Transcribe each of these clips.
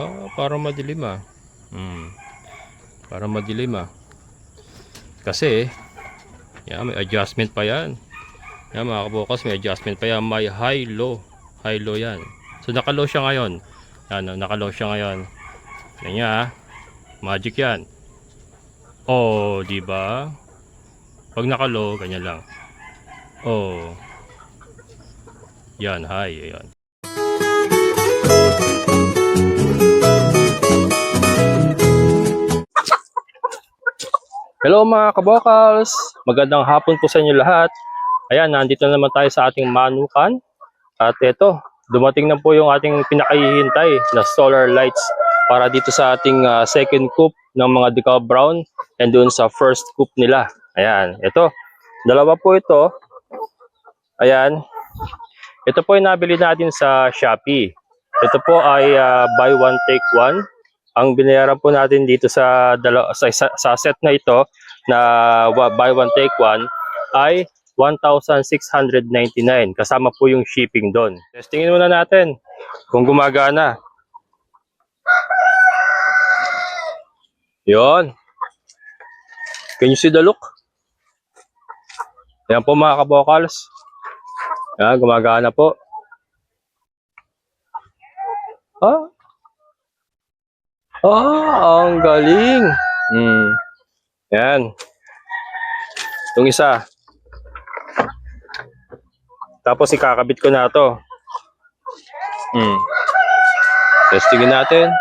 Ah, para madilim ah. Hmm. Para madilim ah. Kasi, yan, may adjustment pa yan. Yan mga kabukas, may adjustment pa yan. May high, low. High, low yan. So, naka-low siya ngayon. Yan, oh, naka-low siya ngayon. Yan niya ah. Magic yan. Oh, di ba? Pag naka-low, ganyan lang. Oh. Yan, high. Yan. Hello mga kabokals! Magandang hapon po sa inyo lahat. Ayan, nandito na naman tayo sa ating manukan. At ito, dumating na po yung ating pinakahihintay na solar lights para dito sa ating ah, second coop ng mga decal brown and doon sa first coop nila. Ayan, ito. Dalawa po ito. Ayan. Ito po yung nabili natin sa Shopee. Ito po ay ah, buy one take one ang binayaran po natin dito sa dala, sa, sa, sa set na ito na buy one take one ay 1,699 kasama po yung shipping doon. Testingin muna natin kung gumagana. Yon. Can you see the look? Yan po mga kabokals. Yan, gumagana po. Ah, Ah, ang galing. Hmm. Yan. Itong isa. Tapos ikakabit ko na to. Hmm. Testingin natin.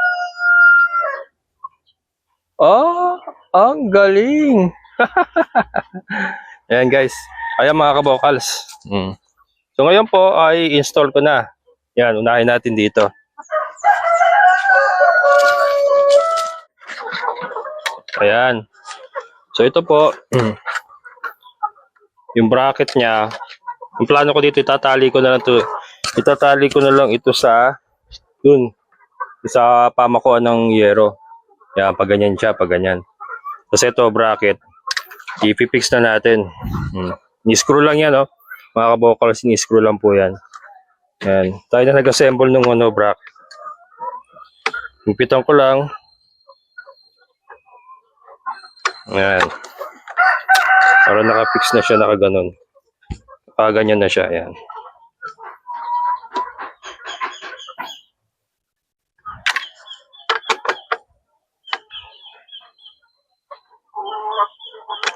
Ah, ang galing. Yan guys. Ayan mga kabokals. Hmm. So ngayon po ay install ko na. Yan, unahin natin dito. Ayan. So ito po, yung bracket niya, yung plano ko dito, itatali ko na lang to. Itatali ko na lang ito sa, dun, sa pamakuan ng yero. Yan, pag ganyan siya, pag ganyan. Tapos ito, bracket, ipipix na natin. Hmm. Ni-screw lang yan, oh. Mga kabokals, ni-screw lang po yan. Yan. Tayo na nag-assemble ng ano, bracket. Himpitan ko lang. Ayan. Para nakapix na siya, nakaganon. Nakaganyan na siya, ayan.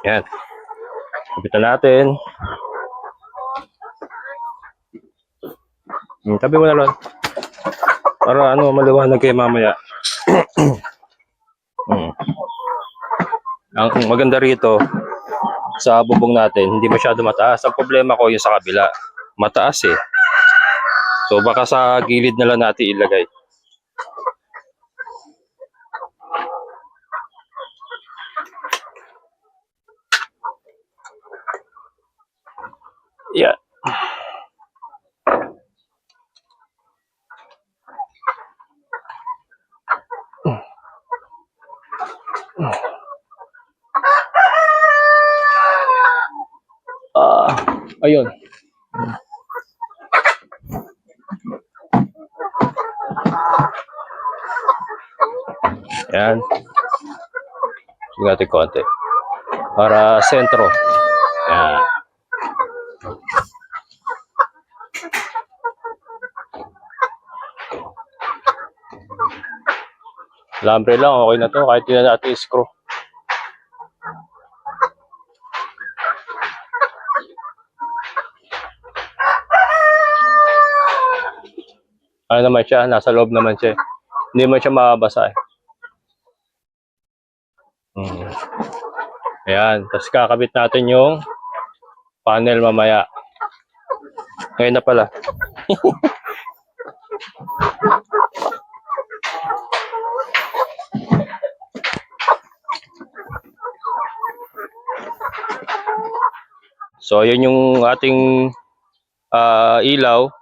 Ayan. Kapitan natin. Hmm, tabi mo na lang. Para ano, maliwanag kayo mamaya. Ang maganda rito sa bubong natin, hindi masyado mataas. Ang problema ko yung sa kabila, mataas eh. So baka sa gilid na lang natin ilagay. Yeah. Ah, ayun. Yan. Sige natin konti. Para sentro. Yan. Lambre lang, okay na to. Kahit hindi na natin screw. ano naman siya, nasa loob naman siya. Hindi man siya mababasa eh. Hmm. Ayan, tapos kakabit natin yung panel mamaya. Ngayon na pala. so, yun yung ating ah, ilaw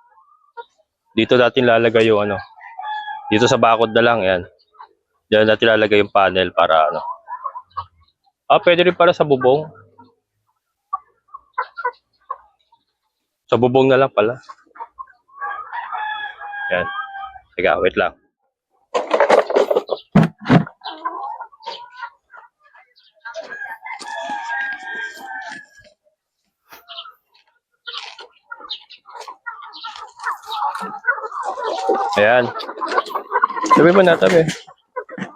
dito natin lalagay yung ano. Dito sa bakod na lang, yan. Diyan natin lalagay yung panel para. Ah, pwede rin para sa bubong. Sa bubong na lang pala. Yan. Teka, wait lang. Ayan. Tabi mo na, tabi.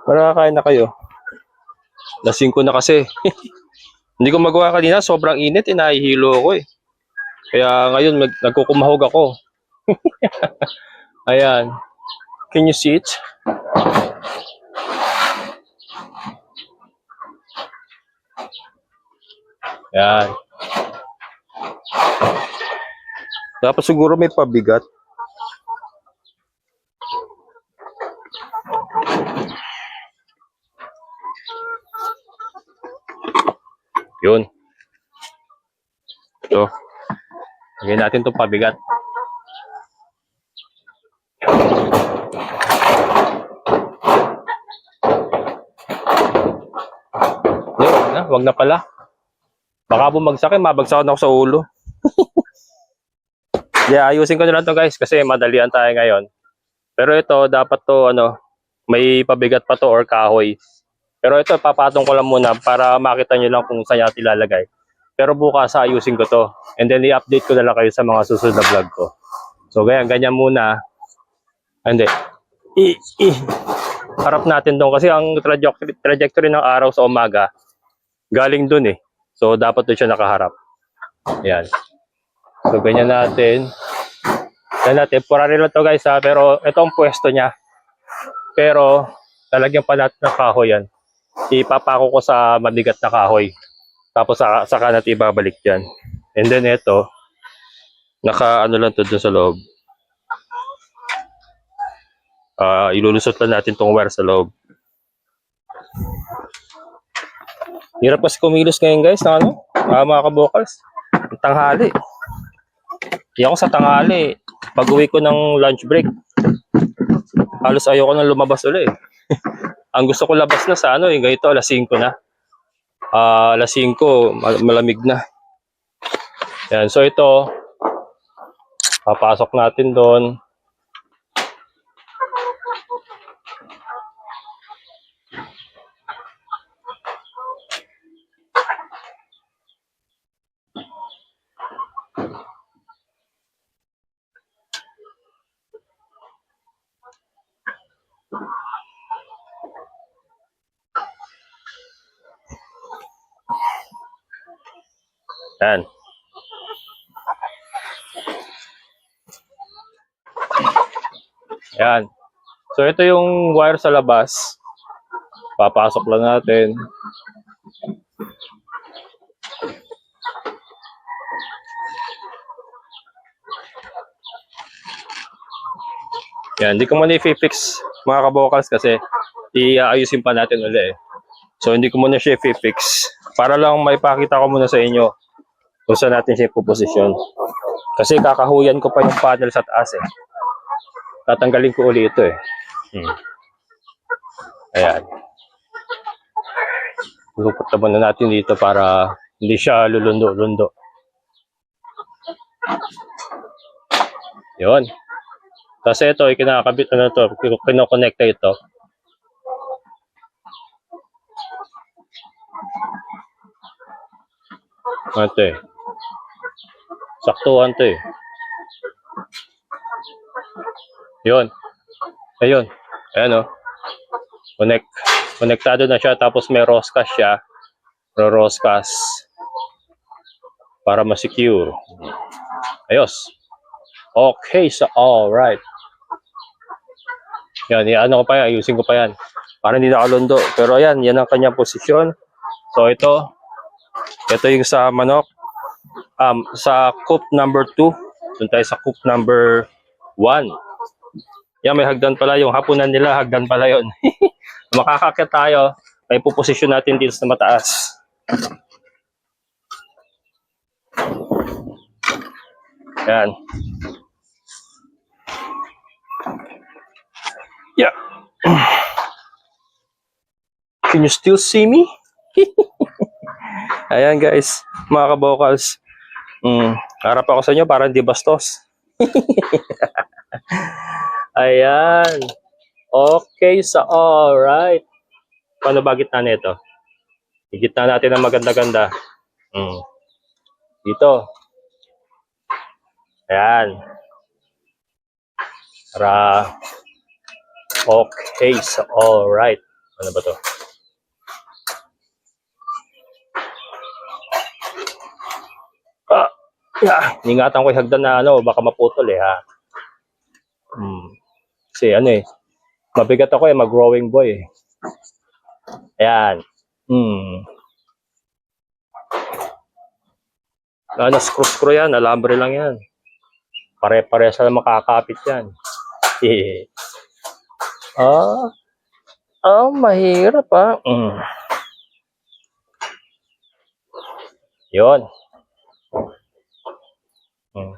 Para kakain na kayo. Lasing ko na kasi. Hindi ko magawa kanina, sobrang init, eh, nahihilo ako eh. Kaya ngayon, mag- nagkukumahog ako. Ayan. Can you see it? Ayan. Dapat siguro may pabigat. Yun. Ito. Lagyan natin itong pabigat. Wag na. Wag na pala. Baka bumagsak eh. Mabagsakan ako sa ulo. yeah, ayusin ko na lang to guys kasi madalian tayo ngayon. Pero ito, dapat to ano, may pabigat pa to or kahoy. Pero ito, papatong ko lang muna para makita nyo lang kung saan natin ilalagay. Pero bukas, ayusin ko to. And then, i-update ko na lang kayo sa mga susunod na vlog ko. So, ganyan, ganyan muna. Hindi. I, i, harap natin doon kasi ang trajectory, trajectory ng araw sa umaga, galing dun eh. So, dapat doon siya nakaharap. Ayan. So, ganyan natin. Ganyan natin. Temporary lang to guys ha. Pero, ito ang pwesto niya. Pero, talagyan pa natin ng kahoy yan ipapako ko sa mabigat na kahoy. Tapos saka, saka natin ibabalik dyan. And then ito, naka ano lang to dun sa loob. Ah, ilulusot lang natin tong wire sa loob. Hirap kasi kumilos ngayon guys, na ano, ah, mga kabokals. Ang Tanghali. Hindi ako sa tanghali. Pag uwi ko ng lunch break, halos ayoko nang lumabas ulit. Ang gusto ko labas na sa ano, eh, ganito, alas 5 na. Ah, alas 5, mal- malamig na. Yan, so ito, papasok natin doon. Yan. Yan. So ito yung wire sa labas. Papasok lang natin. Yan, hindi ko muna i-fix mga kabokals kasi iayusin pa natin uli eh. So hindi ko muna siya i-fix para lang maipakita ko muna sa inyo kung saan natin siya ipoposisyon. Kasi kakahuyan ko pa yung panel sa taas eh. Tatanggalin ko uli ito eh. Hmm. Ayan. Lupot na natin dito para hindi siya lulundo-lundo. Yun. Kasi ito, ikinakabit ano to, kinokonekta ito. Ito eh. Saktuhan to eh. Yun. Ayun. Ayan o. Connect. Konektado na siya tapos may roscas siya. Pro roscas. Para ma-secure. Ayos. Okay, so alright. Yan, ano ko pa yan, ayusin ko pa yan. Para hindi nakalundo. Pero ayan, yan ang kanyang posisyon. So ito, ito yung sa manok. Um, sa coop number 2. Doon tayo sa coop number 1. Yan, may hagdan pala. Yung hapunan nila, hagdan pala yon. Makakakit tayo. May puposisyon natin dito sa mataas. Yan. Yeah. Can you still see me? Ayan guys, mga kabokals. Mm, harap ako sa inyo para hindi bastos. Ayan. Okay, so alright. Paano ba gitna nito? Igitna natin ng maganda-ganda. Mm. Dito. Ayan. Para Okay, so alright. Ano ba to? Ah, yeah. Ingatan ko yung hagdan na ano, baka maputol eh ha. Hmm. Kasi ano eh, mabigat ako eh, mag-growing boy eh. Ayan. Hmm. Ah, na-screw-screw yan, alambre lang yan. Pare-pare sa makakapit yan. Ah. Ah, mahirap ah. Mm. Yun. Mm.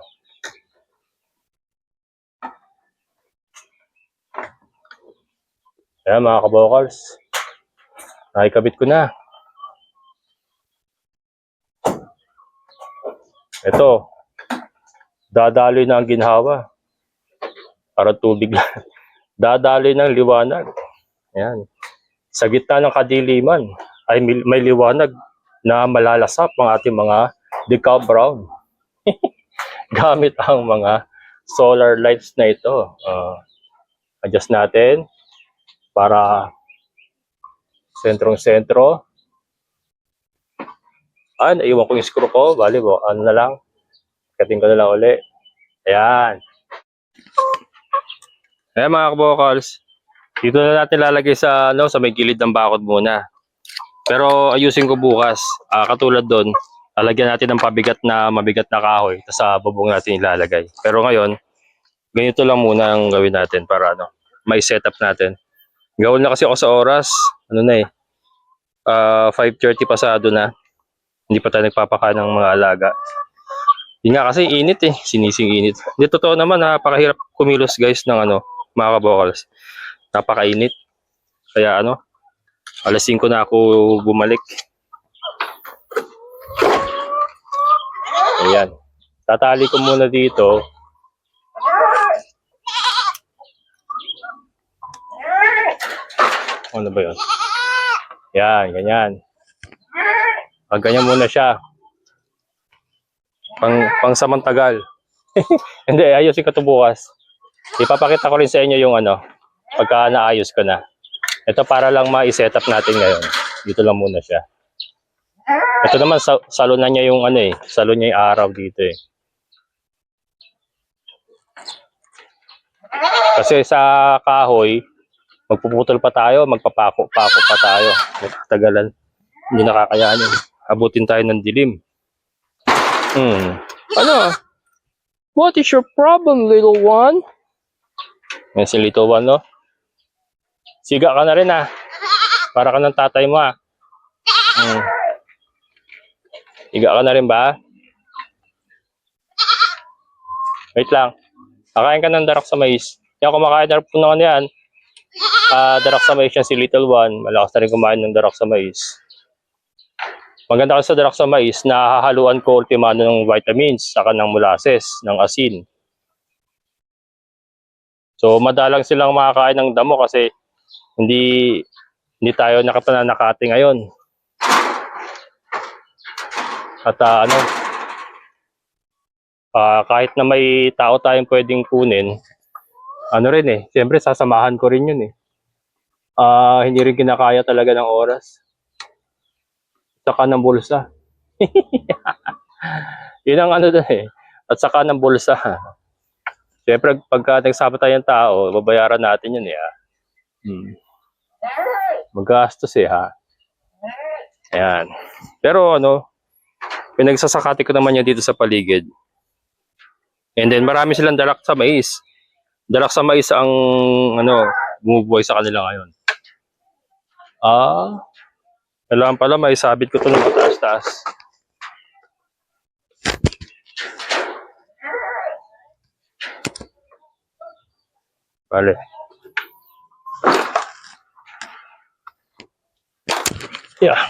Kaya mga kabokals, nakikabit ko na. Ito, dadaloy na ang ginhawa. Para tubig lang. Dadaloy ng liwanag. Ayan. Sa gitna ng kadiliman ay may, liwanag na malalasap ang ating mga decal brown. Gamit ang mga solar lights na ito. Ah, adjust natin para sentrong-sentro. Ah, naiwan ko yung screw ko. Bali mo, ano na lang. Kating ko na lang uli. Ayan. Ayan mga kabokals. Dito na natin lalagay sa ano sa may gilid ng bakod muna. Pero ayusin ko bukas. Ah, katulad doon, lalagyan natin ng pabigat na mabigat na kahoy tapos sa bubong natin ilalagay. Pero ngayon, ganito lang muna ang gawin natin para ano, may setup natin. Gawin na kasi ako sa oras. Ano na eh. Ah, 5:30 pasado na. Hindi pa tayo nagpapakain ng mga alaga. Yun nga kasi init eh, sinising init. Hindi totoo naman, napakahirap kumilos guys ng ano, mga kabokals. Napakainit. Kaya ano, alas 5 na ako bumalik. Ayan. Tatali ko muna dito. Ano ba yun? Yan, ganyan. Pag ganyan muna siya. Pang, pang samantagal. Hindi, ayusin ko ito bukas. Ipapakita ko rin sa inyo yung ano, pagka naayos ko na. Ito para lang ma-set up natin ngayon. Dito lang muna siya. Ito naman, sa salon na niya yung ano eh. Salon niya yung araw dito eh. Kasi sa kahoy, magpuputol pa tayo, magpapako-pako pa tayo. Tagalan. Hindi nakakayanin. Abutin tayo ng dilim. Hmm. Ano? What is your problem, little one? Yan si little one, no? Siga ka na rin, ah. Para ka ng tatay mo, ah. Hmm. Siga ka na rin ba? Wait lang. Kakain ka ng darak sa mais. Yan, kumakain na rin po naman yan. Ah, darak sa mais yan si little one. Malakas na rin kumain ng darak sa mais. Maganda kasi sa darak sa mais, nahahaluan ko ultimano ng vitamins, saka ng molasses, ng asin. So, madalang silang makakain ng damo kasi hindi hindi tayo nakapananakati ngayon. At ah, ano, ah, kahit na may tao tayong pwedeng kunin, ano rin eh, siyempre sasamahan ko rin yun eh. Ah, hindi rin kinakaya talaga ng oras saka ng bulsa. Yun ang ano doon eh. At saka ng bulsa. Siyempre, pagka nagsama tayong tao, babayaran natin yun eh. Ha? Hmm. Magastos eh ha. Ayan. Pero ano, pinagsasakati ko naman yan dito sa paligid. And then marami silang dalak sa mais. Dalak sa mais ang ano, bumubuhay sa kanila ngayon. Ah, kailangan pala may sabit ko ito ng mataas-taas. Vale. Yeah.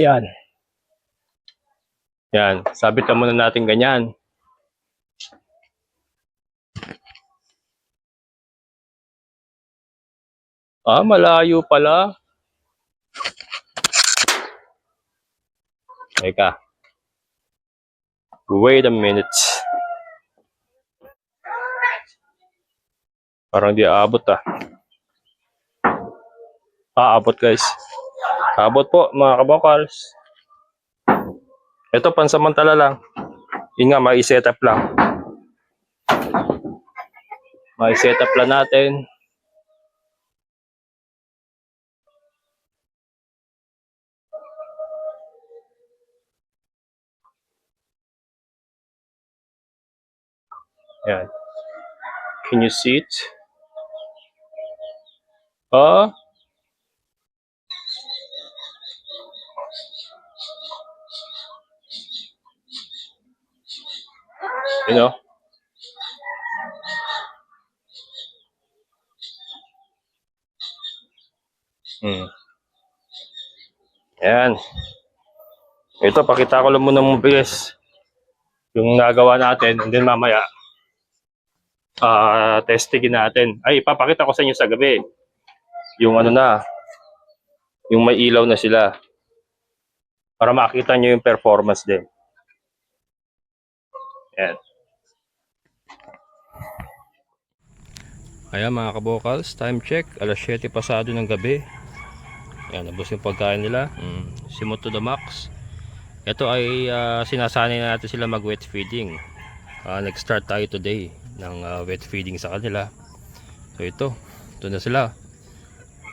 Yan. Yan. Sabit na muna natin ganyan. Ah, malayo pala. Teka. Wait a minute. Parang di aabot ah. Aabot guys. Aabot po mga kabokals. Ito pansamantala lang. Yun nga, may setup lang. May setup lang natin. Yan. Can you see it? Ah, you know. Hmm. Yan. Ito, pakita ko lang muna mabilis yung nagawa natin and then mamaya ah testingin natin. Ay, papakita ko sa inyo sa gabi. Yung ano na, yung may ilaw na sila. Para makita nyo yung performance din. Yan. Ayan mga kabokals, time check, alas 7 pasado ng gabi. Ayan, nabos yung pagkain nila. Mm, simot to the max. Ito ay ah, sinasanay na natin sila mag wet feeding. Ah, nag-start tayo today ng ah, wet feeding sa kanila. So ito, ito na sila.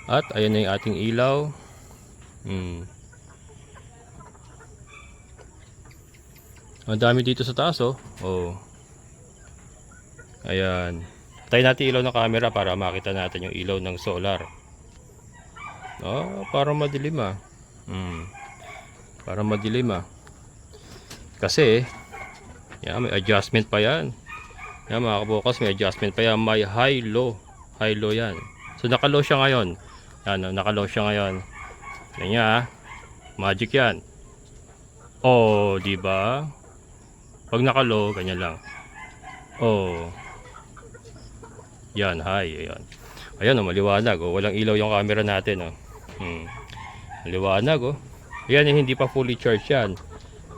At ayun na yung ating ilaw. Mm. Ang dami dito sa taas oh. Oh. Ayan. Tayo natin ilaw ng camera para makita natin yung ilaw ng solar. Oh, parang madilim ah. Mm. Parang madilim ah. Kasi, yan, may adjustment pa yan. Yan mga kabukas, may adjustment pa yan. May high low. High low yan. So naka-low siya ngayon. Yan, naka-low siya ngayon. Yan niya ah. Magic yan. Oh, di ba? Pag naka-low, ganyan lang. Oh. Yan, high. Ayan. Ayan, oh, maliwanag. Oh. Walang ilaw yung camera natin. Oh. Hmm. Maliwanag. Oh. Yan, eh, hindi pa fully charged yan.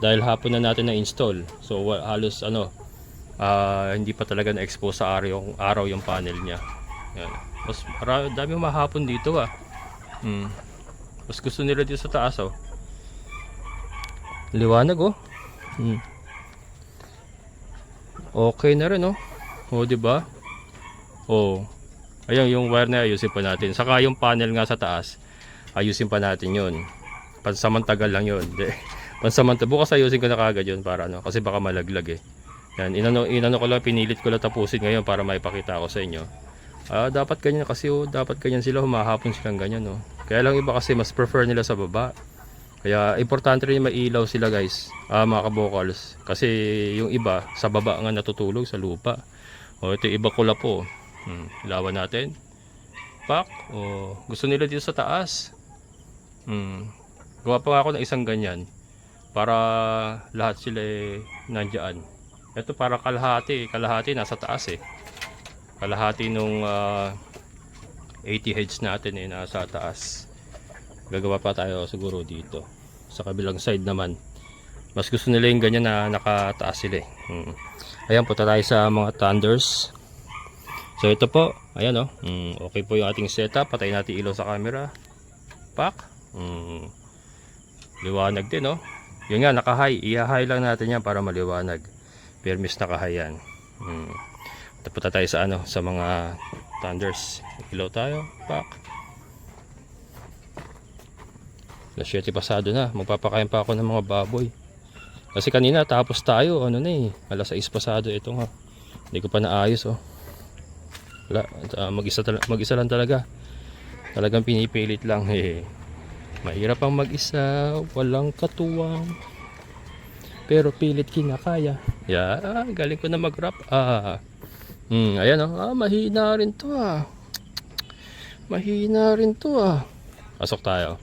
Dahil hapon na natin na-install. So, halos ano, ah, hindi pa talaga na-expose sa araw yung, araw yung panel niya. Yan. Mas mara- dami mahapon dito ah. Hmm. Mas gusto nila dito sa taas oh. Liwanag oh. Hmm. Okay na rin oh. Oh, di ba? Oh. Ayun yung wire na ayusin pa natin. Saka yung panel nga sa taas, ayusin pa natin 'yon. Pansamantagal lang 'yon. Di. Pansamantala bukas ayusin ko na kagad 'yon para ano kasi baka malaglag eh. Yan, inano inano ko lang pinilit ko lang tapusin ngayon para maipakita ko sa inyo. Ah, dapat ganyan kasi oh, dapat ganyan sila humahapon silang ganyan oh. Kaya lang iba kasi mas prefer nila sa baba. Kaya importante rin may ilaw sila guys, ah, mga kabokals. Kasi yung iba sa baba nga natutulog sa lupa. O ito yung iba kula po. Hmm, ilawan natin. Pak. O gusto nila dito sa taas. Hmm. Gawa pa nga ako ng isang ganyan para lahat sila eh, nandiyan. Ito para kalahati, kalahati nasa taas eh. Kalahati nung ah, 80 heads natin eh nasa taas. Gagawa pa tayo siguro dito. Sa kabilang side naman. Mas gusto nila yung ganyan na nakataas sila eh. Hmm. Ayan, punta tayo sa mga thunders. So ito po, ayan oh. Mm, okay po yung ating setup. Patay natin ilaw sa camera. Pak. Mm. Liwanag din oh. Yun nga, naka-high. Iha-high lang natin yan para maliwanag. Permis naka-high yan. Mm. Punta tayo sa ano, sa mga thunders. Ilaw tayo. Pak. Alas 7 pasado na. Magpapakain pa ako ng mga baboy. Kasi kanina tapos tayo, ano na eh. Alas 6 pasado ito nga. Hindi ko pa naayos oh. Wala, ah, mag-isa, mag-isa lang talaga. Talagang pinipilit lang eh. Mahirap ang mag-isa, walang katuwang. Pero pilit kinakaya. Yeah, galing ko na mag-rap. Ah. Hmm, ayan oh. Ah, mahina rin to ah. Mahina rin to ah. Pasok tayo.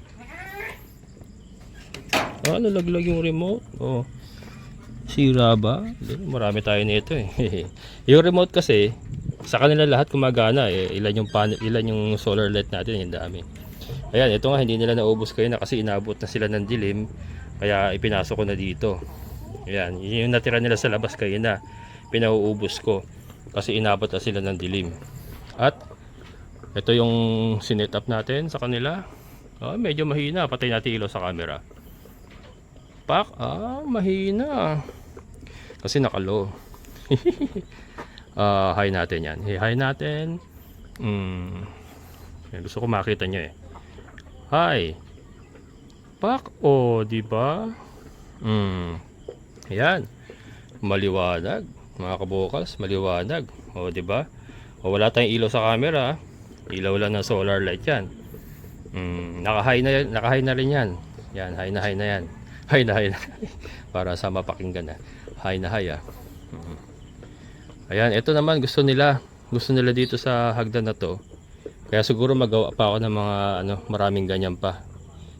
Ah, nalaglag yung remote. Oh. Sira ba? Marami tayo nito eh. yung remote kasi, sa kanila lahat gumagana eh. Ilan yung panel, ilan yung solar light natin, yung dami. Ayan, ito nga hindi nila naubos kayo na kasi inabot na sila ng dilim. Kaya ipinasok ko na dito. Ayan, yun yung natira nila sa labas kayo na pinauubos ko kasi inabot na sila ng dilim. At ito yung sinet up natin sa kanila. Ah, medyo mahina. Patay natin ilaw sa camera. Pak, ah, mahina. Kasi nakalo. Ah, high natin yan. High natin. Mm. Gusto ko makita nyo eh. Hi. Pak, oh, di ba? Mm. Yan. Maliwanag. Mga kabukals, maliwanag. O, di ba? O, wala tayong ilaw sa camera. Ilaw lang ng solar light yan. Mm, naka-high na, naka-high na rin yan. Yan, high na high na yan. High na high na. Para sa mapakinggan na. High na high ah. Ayan, ito naman gusto nila. Gusto nila dito sa hagdan na to. Kaya siguro magawa pa ako ng mga ano, maraming ganyan pa.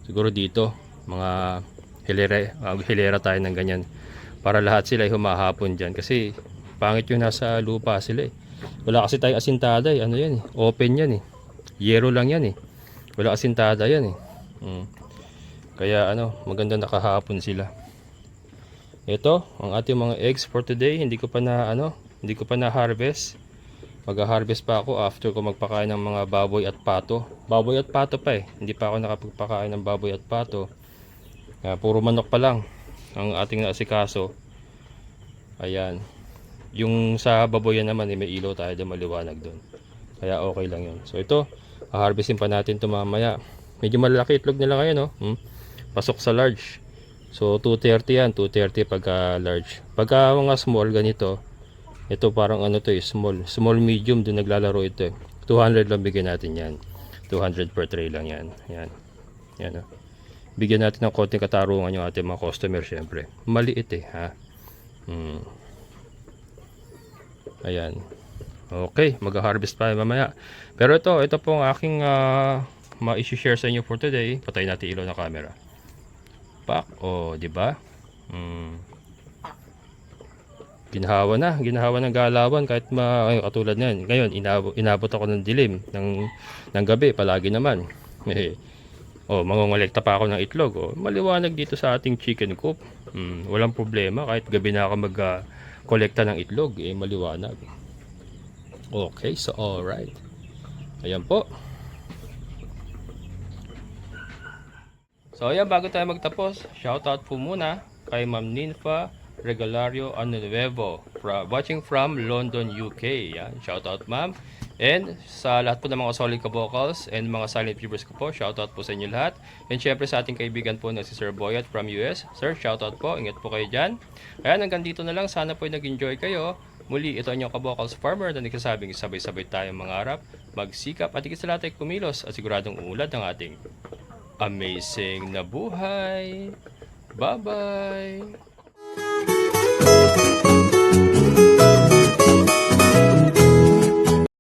Siguro dito, mga hilera, uh, hilera tayo ng ganyan. Para lahat sila ay humahapon dyan. Kasi pangit yung nasa lupa sila eh. Wala kasi tayong asintada eh. Ano yan eh. Open yan eh. Yero lang yan eh. Wala asintada yan eh. Mm. Kaya ano, maganda nakahapon sila. Ito, ang ating mga eggs for today. Hindi ko pa na ano, hindi ko pa na harvest. Mag-harvest pa ako after ko magpakain ng mga baboy at pato. Baboy at pato pa eh. Hindi pa ako nakapagpakain ng baboy at pato. Ah, puro manok pa lang ang ating naasikaso. Ayan. Yung sa baboyan naman eh, may ilaw tayo doon maliwanag doon. Kaya okay lang yun. So ito, harvestin pa natin ito mamaya. Medyo malaki itlog nila ngayon, no? Hmm? Pasok sa large. So 230 yan, 230 pagka large. Pagka mga small ganito, ito parang ano to eh, small. Small medium doon naglalaro ito eh. 200 lang bigyan natin yan. 200 per tray lang yan. Yan. Yan oh. Bigyan natin ng konting katarungan yung ating mga customer syempre. Maliit eh ha. Hmm. Ayan. Okay, mag-harvest pa mamaya. Pero ito, ito po ang aking uh, ma-share sa inyo for today. Patay natin ilaw ng camera. Pak, oh, di ba? Hmm. Ginahawa na, ginahawa ng galawan kahit ma ay, katulad na yan. Ngayon, inabot ako ng dilim ng, ng gabi, palagi naman. Oh, mangongolekta pa ako ng itlog. Oh, maliwanag dito sa ating chicken coop. Hmm, walang problema kahit gabi na ako mag-kolekta ng itlog, eh maliwanag. Okay, so alright. Ayan po. So ayan, bago tayo magtapos, shoutout po muna kay Ma'am Ninfa Regalario Anuevo from, watching from London, UK. Yan, shoutout ma'am. And sa lahat po ng mga solid ka-vocals and mga silent viewers ko po, shoutout po sa inyo lahat. And syempre sa ating kaibigan po na si Sir Boyat from US. Sir, shoutout po. Ingat po kayo dyan. Ayan, hanggang dito na lang. Sana po nag-enjoy kayo. Muli, ito ang inyong ka-vocals farmer na nagsasabing sabay-sabay tayong mangarap, magsikap at sa lahat ay kumilos at siguradong uulad ng ating amazing na buhay. Bye-bye!